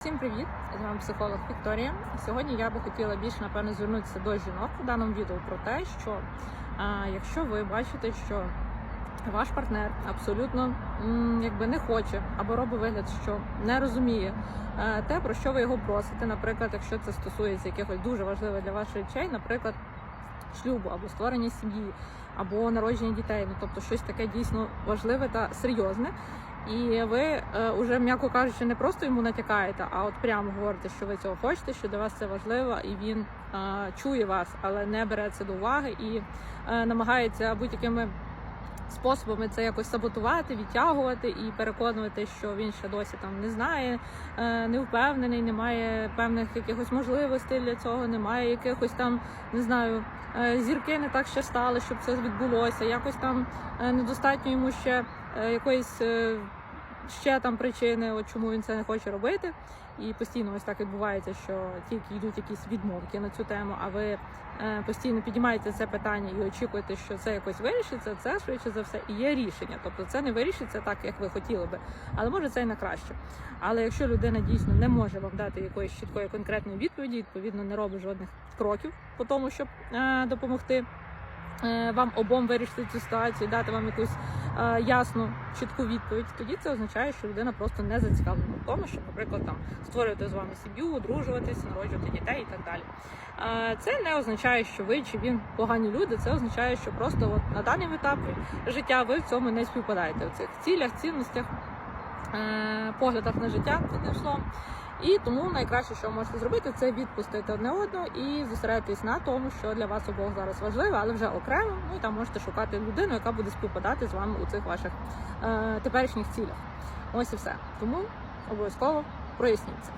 Всім привіт! З вами психолог Вікторія. Сьогодні я би хотіла більше напевно звернутися до жінок у даному відео про те, що а, якщо ви бачите, що ваш партнер абсолютно м, якби не хоче або робить вигляд, що не розуміє е, те, про що ви його просите. Наприклад, якщо це стосується якихось дуже важливих для вас речей, наприклад, шлюбу або створення сім'ї, або народження дітей, ну тобто щось таке дійсно важливе та серйозне. І ви е, уже, м'яко кажучи, не просто йому натякаєте, а от прямо говорите, що ви цього хочете, що для вас це важливо, і він е, чує вас, але не бере це до уваги і е, намагається будь-якими способами це якось саботувати, відтягувати і переконувати, що він ще досі там не знає, не впевнений, не має певних якихось можливостей для цього, немає якихось там, не знаю, зірки не так ще стали, щоб це відбулося. Якось там недостатньо йому ще якоїсь ще там причини, от чому він це не хоче робити. І постійно ось так відбувається, що тільки йдуть якісь відмовки на цю тему, а ви е, постійно піднімаєте це питання і очікуєте, що це якось вирішиться. Це швидше за все і є рішення. Тобто це не вирішиться так, як ви хотіли би, але може це і на краще. Але якщо людина дійсно не може вам дати якоїсь чіткої конкретної відповіді, відповідно не робить жодних кроків по тому, щоб е, допомогти. е, Вам обом вирішити цю ситуацію, дати вам якусь ясну, чітку відповідь, тоді це означає, що людина просто не зацікавлена в тому, щоб, наприклад, там створювати з вами сім'ю, одружуватись, народжувати дітей і так далі. Е, Це не означає, що ви чи він погані люди. Це означає, що просто от на даному етапі життя ви в цьому не співпадаєте в цих цілях, цінностях, е, поглядах на життя, одним словом. І тому найкраще, що ви можете зробити, це відпустити одне одного і зосередитись на тому, що для вас обох зараз важливо, але вже окремо. Ну і там можете шукати людину, яка буде співпадати з вами у цих ваших е, теперішніх цілях. Ось і все. Тому обов'язково проясніть це.